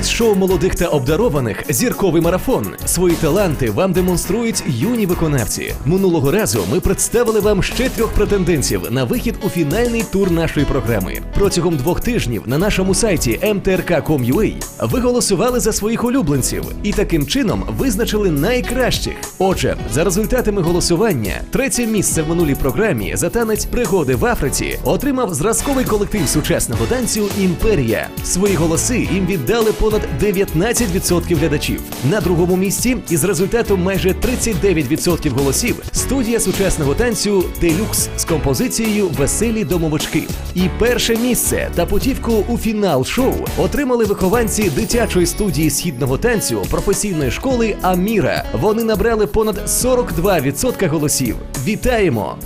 шоу молодих та обдарованих зірковий марафон. Свої таланти вам демонструють юні виконавці. Минулого разу ми представили вам ще трьох претендентів на вихід у фінальний тур нашої програми. Протягом двох тижнів на нашому сайті mtrk.com.ua ви голосували за своїх улюбленців і таким чином визначили найкращих. Отже, за результатами голосування, третє місце в минулій програмі за танець пригоди в Африці отримав зразковий колектив сучасного танцю Імперія. Свої голоси їм віддали понад 19% глядачів. На другому місці із результатом майже 39% голосів студія сучасного танцю Делюкс з композицією Веселі домовички. І перше місце та путівку у фінал шоу отримали вихованці дитячої студії східного танцю професійної школи Аміра. Вони набрали понад 42% голосів. Вітаємо!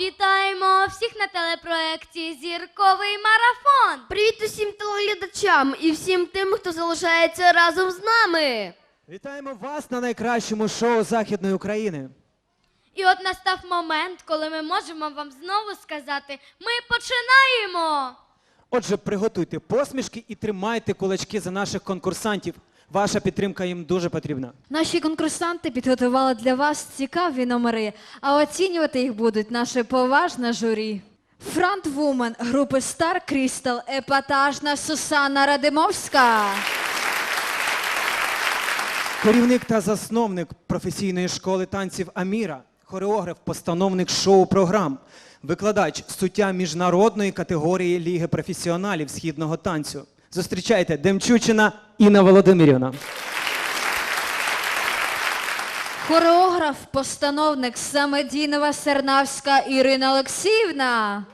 Вітаємо всіх на телепроекті Зірковий марафон. Привіт усім телеглядачам і всім тим, хто залишається разом з нами. Вітаємо вас на найкращому шоу Західної України. І от настав момент, коли ми можемо вам знову сказати: ми починаємо! Отже, приготуйте посмішки і тримайте кулачки за наших конкурсантів. Ваша підтримка їм дуже потрібна. Наші конкурсанти підготували для вас цікаві номери, а оцінювати їх будуть наше поважне журі. Фронтвумен групи Star Crystal епатажна Сусана Радимовська. Керівник та засновник професійної школи танців Аміра, хореограф, постановник шоу-програм, викладач суття міжнародної категорії Ліги професіоналів східного танцю. Зустрічайте Демчучина Інна Володимирівна. Хореограф, постановник Самедінова Сернавська Ірина Олексіївна.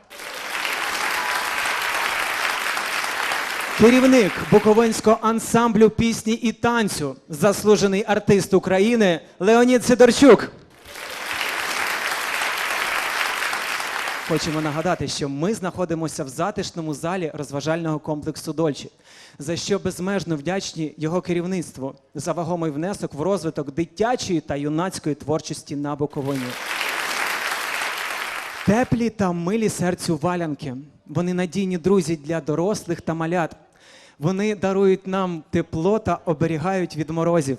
Керівник Буковинського ансамблю пісні і танцю, заслужений артист України Леонід Сидорчук. Хочемо нагадати, що ми знаходимося в затишному залі розважального комплексу Дольчі, за що безмежно вдячні його керівництву за вагомий внесок в розвиток дитячої та юнацької творчості на Буковині. Теплі та милі серцю валянки. Вони надійні друзі для дорослих та малят. Вони дарують нам тепло та оберігають від морозів.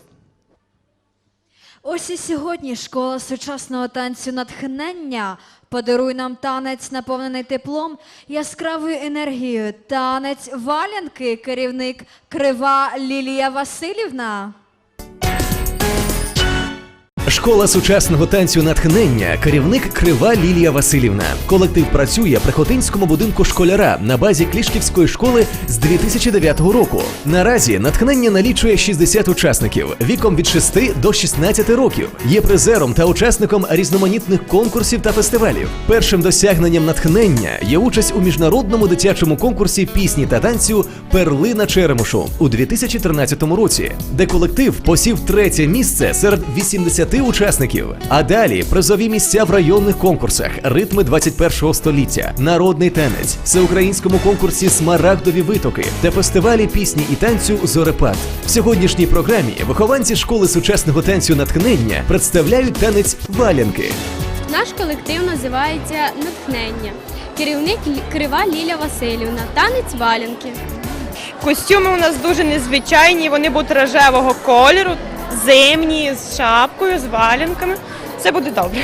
Ось і сьогодні школа сучасного танцю натхнення подаруй нам танець, наповнений теплом, яскравою енергією. Танець валянки, керівник Крива Лілія Васильівна. Школа сучасного танцю натхнення, керівник Крива Лілія Васильівна. Колектив працює при Хотинському будинку школяра на базі Клішківської школи з 2009 року. Наразі натхнення налічує 60 учасників віком від 6 до 16 років. Є призером та учасником різноманітних конкурсів та фестивалів. Першим досягненням натхнення є участь у міжнародному дитячому конкурсі пісні та танцю Перлина Черемушу у 2013 році, де колектив посів третє місце серед 80 учасників. А далі призові місця в районних конкурсах Ритми 21 століття, Народний танець, всеукраїнському конкурсі Смарагдові витоки та фестивалі пісні і танцю Зорепад. В сьогоднішній програмі вихованці школи сучасного танцю натхнення представляють танець валянки. Наш колектив називається Натхнення. Керівник Крива Ліля Васильівна, танець валянки. Костюми у нас дуже незвичайні, вони будуть рожевого кольору, зимні, з шапкою, з валянками. Все буде добре.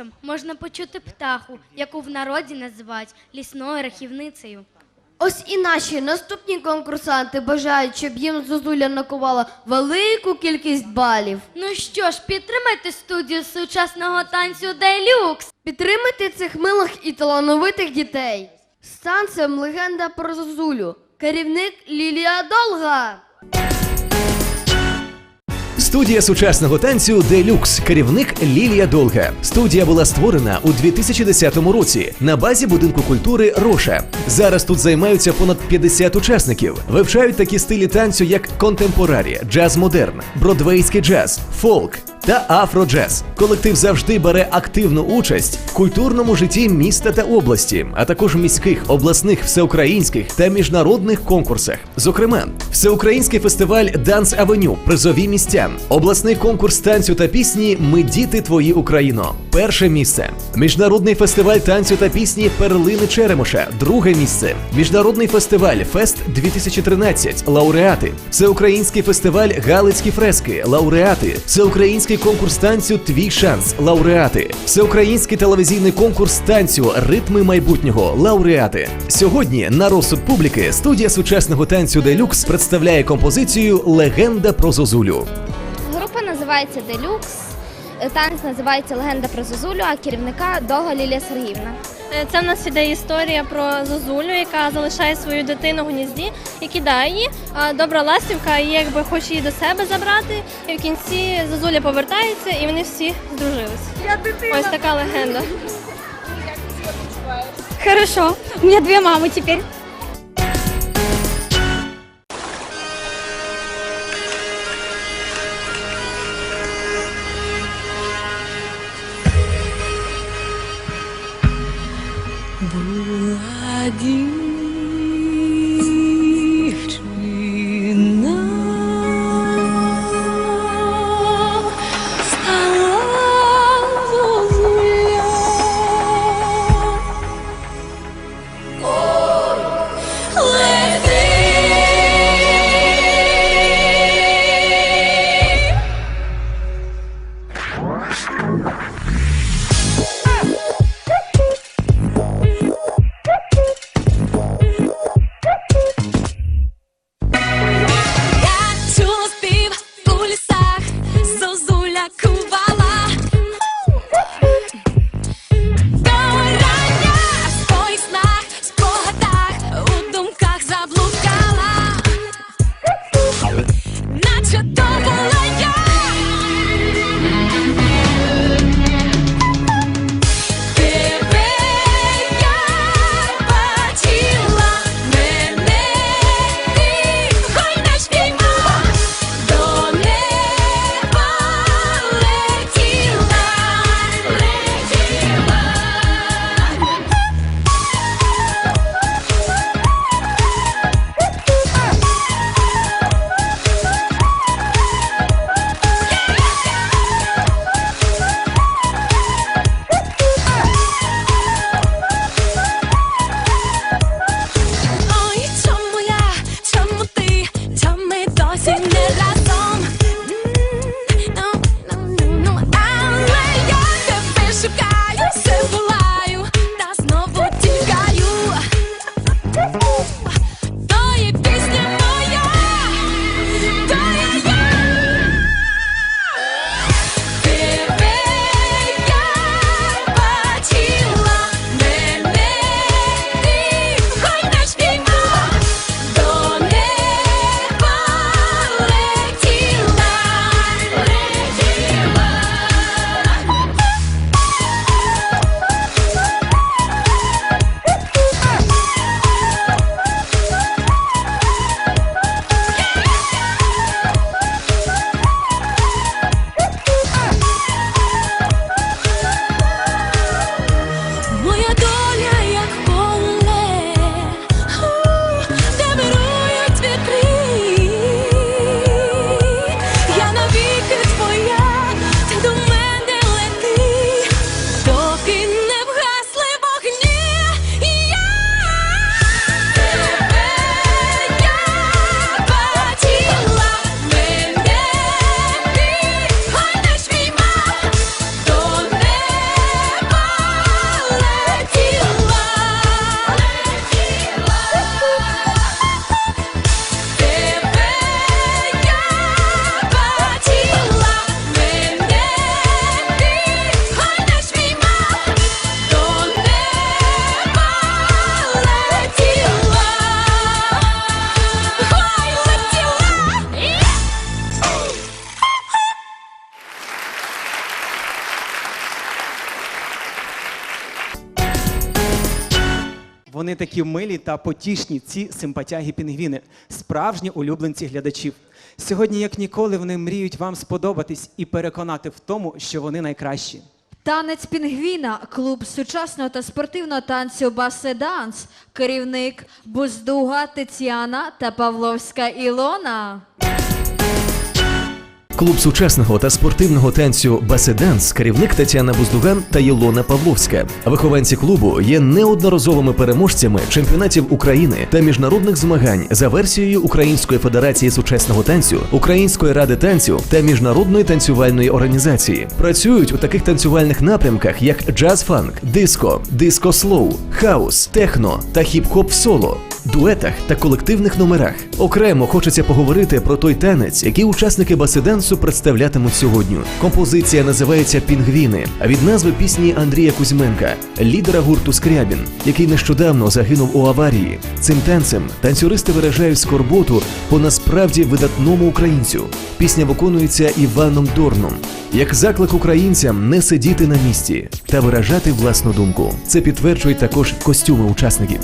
Лісом, можна почути птаху, яку в народі називають лісною рахівницею. Ось і наші наступні конкурсанти бажають, щоб їм Зозуля накувала велику кількість балів. Ну що ж, підтримайте студію сучасного танцю Делюкс. Підтримайте цих милих і талановитих дітей. З танцем легенда про Зозулю. Керівник Лілія Долга. Студія сучасного танцю Делюкс, керівник Лілія Долга. Студія була створена у 2010 році на базі будинку культури Роша. Зараз тут займаються понад 50 учасників. Вивчають такі стилі танцю, як контемпорарі, джаз модерн, бродвейський джаз, фолк та афроджаз. Колектив завжди бере активну участь в культурному житті міста та області, а також міських, обласних, всеукраїнських та міжнародних конкурсах. Зокрема, всеукраїнський фестиваль Данс Авеню, призові місця, обласний конкурс танцю та пісні Ми діти твої Україно. Перше місце. Міжнародний фестиваль танцю та пісні Перлини Черемоша. Друге місце. Міжнародний фестиваль Фест 2013. Лауреати. Всеукраїнський фестиваль Галицькі фрески. Лауреати. Всеукраїнський конкурс танцю Твій шанс. Лауреати. Всеукраїнський телевізійний конкурс танцю Ритми майбутнього. Лауреати. Сьогодні на розсуд публіки студія сучасного танцю Делюкс представляє композицію Легенда про Зозулю. Називається Делюкс. Танець називається Легенда про Зозулю, а керівника Довга Лілія Сергіївна. Е, Це в нас іде історія про Зозулю, яка залишає свою дитину в гнізді і кидає її. А добра ластівка її якби хоче її до себе забрати. І в кінці Зозуля повертається і вони всі здружились. Ось така легенда. Хорошо, у меня две мамы теперь. Такі милі та потішні, ці симпатяги пінгвіни, справжні улюбленці глядачів. Сьогодні, як ніколи, вони мріють вам сподобатись і переконати в тому, що вони найкращі. Танець пінгвіна, клуб сучасного та спортивного танцю Баседанс, керівник Буздуга Тетяна та Павловська Ілона. Клуб сучасного та спортивного танцю Баседанс, керівник Тетяна Буздуган та Єлона Павловська. Вихованці клубу є неодноразовими переможцями чемпіонатів України та міжнародних змагань за версією Української федерації сучасного танцю, Української ради танцю та міжнародної танцювальної організації. Працюють у таких танцювальних напрямках, як джаз-фанк, диско, диско-слоу, хаус, техно та хіп-хоп соло. Дуетах та колективних номерах окремо хочеться поговорити про той танець, який учасники басиденсу представлятимуть сьогодні. Композиція називається Пінгвіни, а від назви пісні Андрія Кузьменка, лідера гурту Скрябін, який нещодавно загинув у аварії. Цим танцем танцюристи виражають скорботу по насправді видатному українцю. Пісня виконується Іваном Дорном. Як заклик українцям не сидіти на місці та виражати власну думку. Це підтверджують також костюми учасників.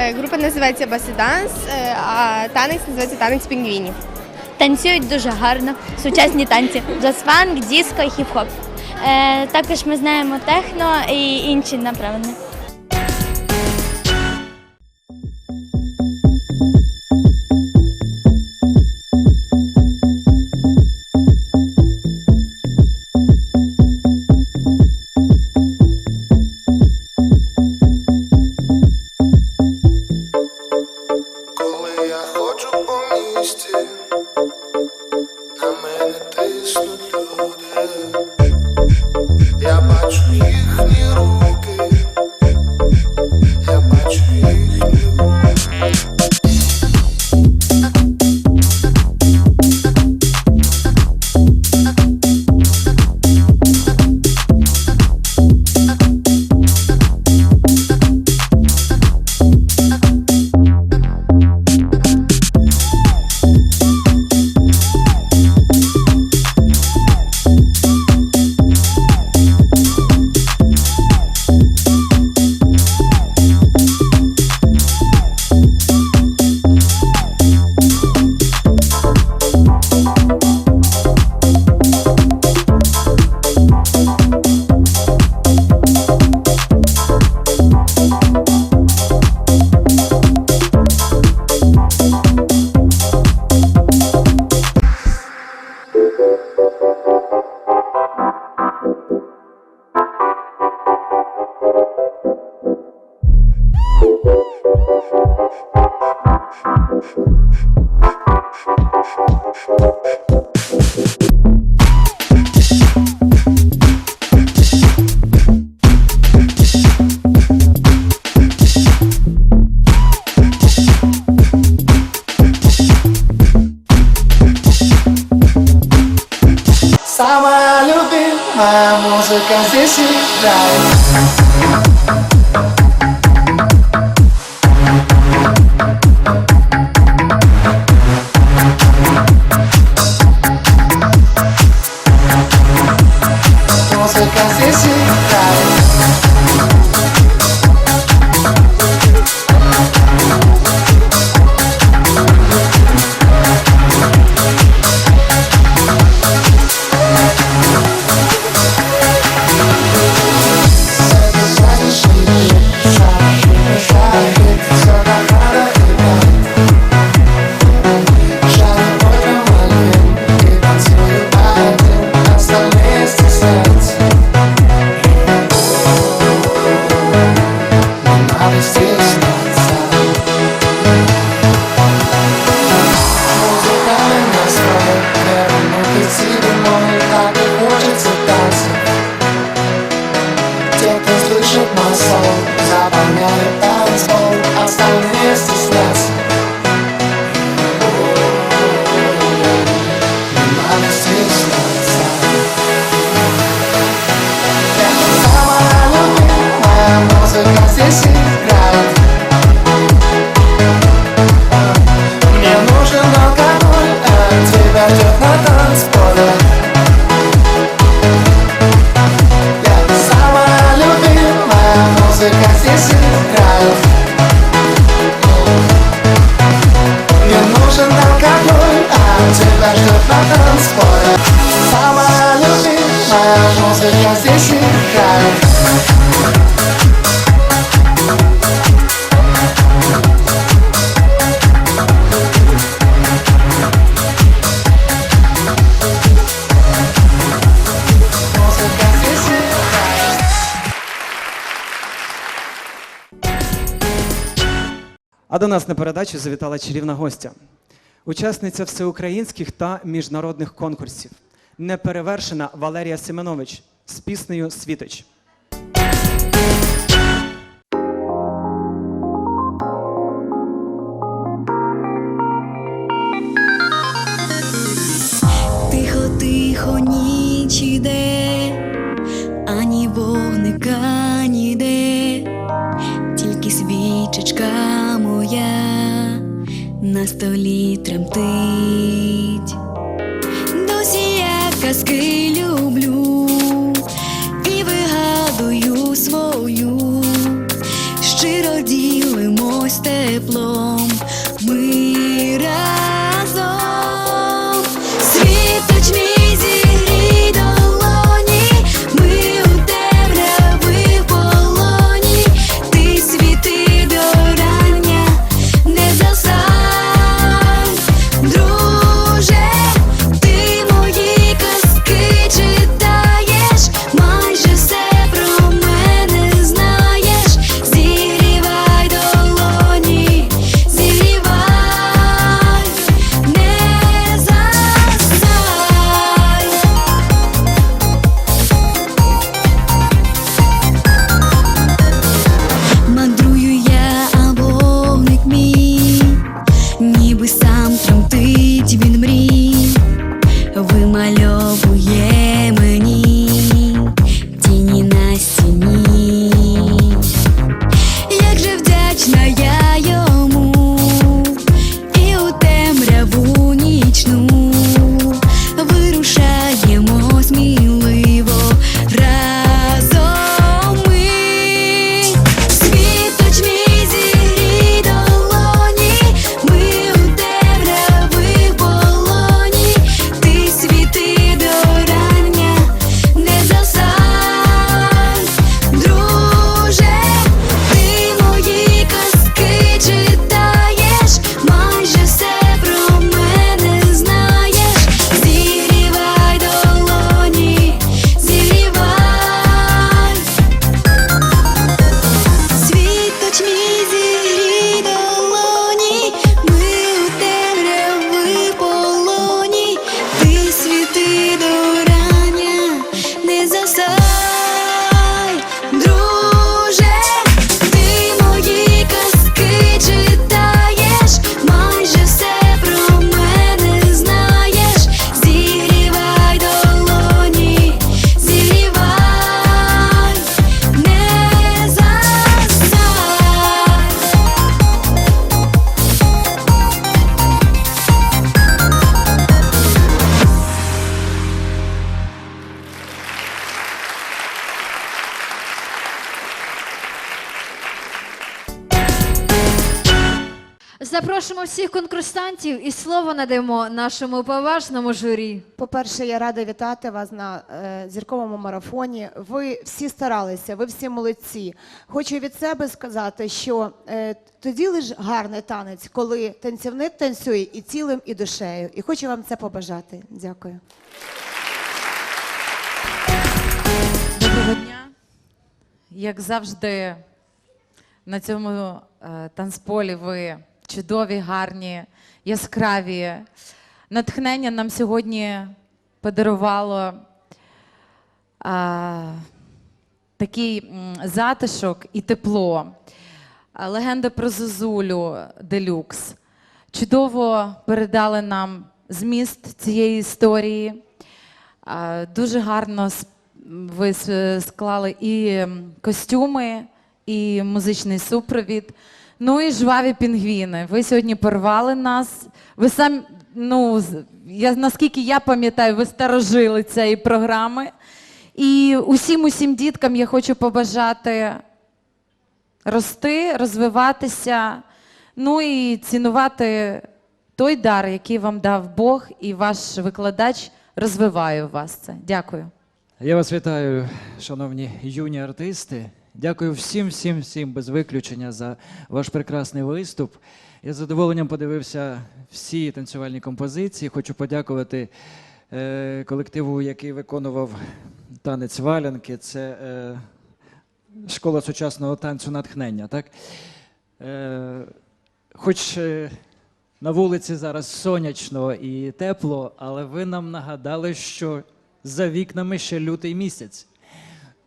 Е, Група називається Басиданс, е, а танець називається танець пінгвінів. Танцюють дуже гарно, сучасні танці, джаз-фанк, диско і хіп-хоп. Е, також ми знаємо техно і інші направлення. Передачу завітала чарівна гостя, учасниця всеукраїнських та міжнародних конкурсів, неперевершена Валерія Семенович з піснею Світоч. На столі тремтить. Досі я казки люблю і вигадую свою, Всіх конкурсантів і слово надаємо нашому поважному журі. По-перше, я рада вітати вас на е, зірковому марафоні. Ви всі старалися, ви всі молодці. Хочу від себе сказати, що е, тоді лиш гарний танець, коли танцівник танцює і тілом, і душею. І хочу вам це побажати. Дякую. Доброго дня. Як завжди, на цьому е, танцполі ви чудові, гарні, яскраві. Натхнення нам сьогодні подарувало а, такий затишок і тепло. Легенда про Зозулю Делюкс. Чудово передали нам зміст цієї історії. А, Дуже гарно ви склали і костюми, і музичний супровід. Ну і жваві пінгвіни. Ви сьогодні порвали нас. Ви самі, ну, я, наскільки я пам'ятаю, ви старожили цієї програми. І усім усім діткам я хочу побажати рости, розвиватися, ну і цінувати той дар, який вам дав Бог, і ваш викладач розвиває у вас це. Дякую. Я вас вітаю, шановні юні артисти. Дякую всім, всім, всім без виключення за ваш прекрасний виступ. Я з задоволенням подивився всі танцювальні композиції. Хочу подякувати е, колективу, який виконував танець валянки. Це е, школа сучасного танцю натхнення. Так? Е, хоч е, на вулиці зараз сонячно і тепло, але ви нам нагадали, що за вікнами ще лютий місяць.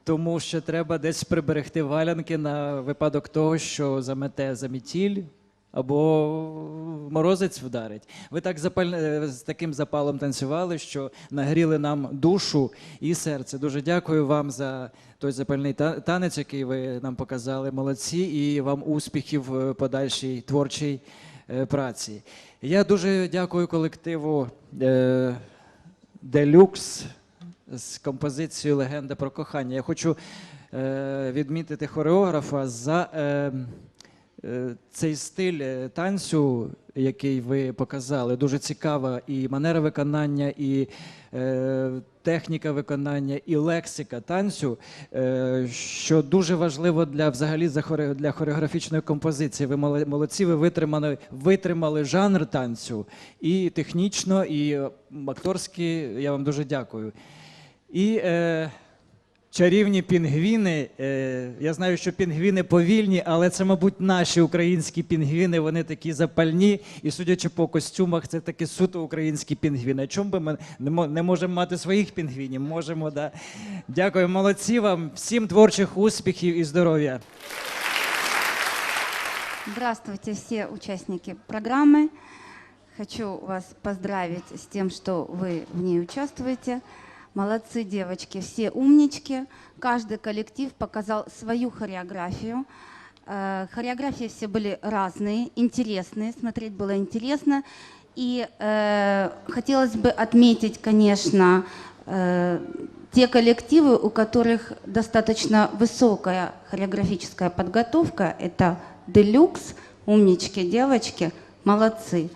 Тому що треба десь приберегти валянки на випадок того, що замете замітіль або морозець вдарить. Ви так запаль... з таким запалом танцювали, що нагріли нам душу і серце. Дуже дякую вам за той запальний танець, який ви нам показали. Молодці, і вам успіхів в подальшій творчій е, праці. Я дуже дякую колективу Делюкс з композицією Легенда про кохання. Я хочу е, відмітити хореографа за е, е, цей стиль е, танцю, який ви показали. Дуже цікава і манера виконання, і е, техніка виконання, і лексика танцю, е, що дуже важливо для взагалі за хоре- для хореографічної композиції. Ви молодці, ви витримали, витримали жанр танцю і технічно, і е, акторськи. Я вам дуже дякую. І е, чарівні пінгвіни. Е, я знаю, що пінгвіни повільні, але це, мабуть, наші українські пінгвіни. Вони такі запальні. І судячи по костюмах, це такі суто українські пінгвіни. Чому би ми не, можемо мати своїх пінгвінів? Можемо, да. Дякую, молодці вам, всім творчих успіхів і здоров'я. Здравствуйте, все участники программы. Хочу вас поздравить с тем, что вы в ней участвуете. Молодцы, девочки, все умнички. Каждый коллектив показал свою хореографию. Э, Хореографии все были разные, интересные, смотреть было интересно. И э, хотелось бы отметить, конечно, э, те коллективы, у которых достаточно высокая хореографическая подготовка, это Делюкс, умнички, девочки, молодцы.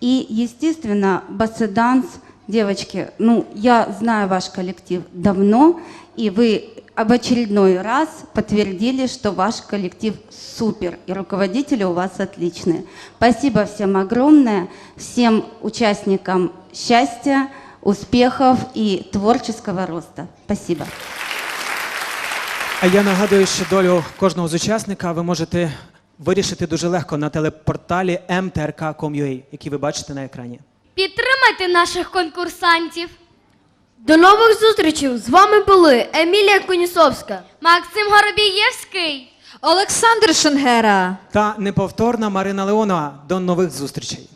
И, естественно, Басседанс, девочки, ну, я знаю ваш коллектив давно, и вы об очередной раз подтвердили, что ваш коллектив супер, и руководители у вас отличные. Спасибо всем огромное, всем участникам счастья, успехов и творческого роста. Спасибо. А я нагадую, що долю кожного з учасника ви можете вирішити дуже легко на телепорталі mtrk.com.ua, який ви бачите на екрані. Підтримайте наших конкурсантів. До нових зустрічей! З вами були Емілія Конісовська, Максим Горобієвський. Олександр Шенгера. Та неповторна Марина Леонова. До нових зустрічей.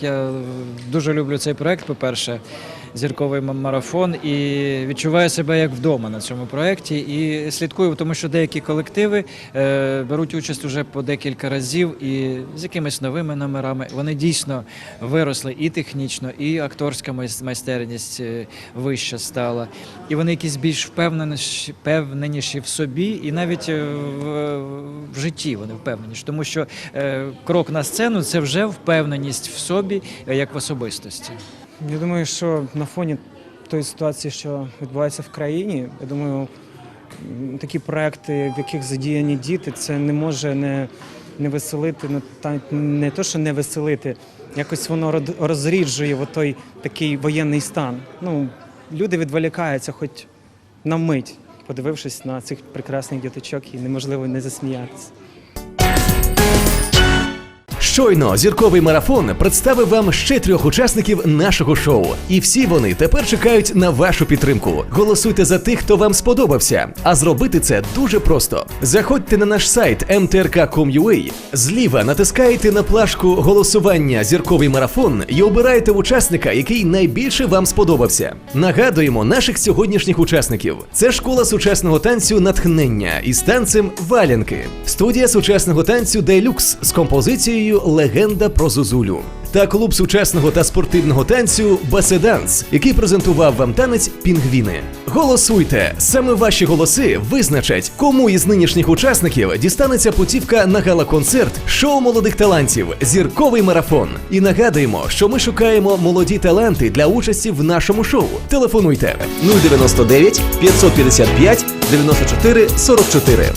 Я дуже люблю цей проект, по-перше, зірковий ма- марафон, і відчуваю себе як вдома на цьому проєкті. І слідкую, тому що деякі колективи е, беруть участь уже по декілька разів і з якимись новими номерами. Вони дійсно виросли і технічно, і акторська майс- майстерність е, вища стала. І вони якісь більш впевненіші, впевненіші в собі, і навіть е, в, в житті вони впевненіші. Тому що крок на сцену це вже впевненість в собі, як в особистості. Я думаю, що на фоні тої ситуації, що відбувається в країні, я думаю, такі проекти, в яких задіяні діти, це не може не, не веселити, ну, не то, що не веселити, якось воно розріджує той такий воєнний стан. Ну, люди відволікаються хоч на мить, подивившись на цих прекрасних діточок, і неможливо не засміятися. Щойно зірковий марафон представив вам ще трьох учасників нашого шоу. І всі вони тепер чекають на вашу підтримку. Голосуйте за тих, хто вам сподобався. А зробити це дуже просто. Заходьте на наш сайт mtrk.com.ua, зліва натискаєте на плашку голосування зірковий марафон і обираєте учасника, який найбільше вам сподобався. Нагадуємо наших сьогоднішніх учасників. Це школа сучасного танцю натхнення із танцем валянки. Студія сучасного танцю Делюкс з композицією Легенда про Зозулю та клуб сучасного та спортивного танцю Баседанс, який презентував вам танець Пінгвіни. Голосуйте! Саме ваші голоси визначать, кому із нинішніх учасників дістанеться путівка на гала-концерт шоу молодих талантів Зірковий марафон. І нагадуємо, що ми шукаємо молоді таланти для участі в нашому шоу. Телефонуйте 099 555 94 44.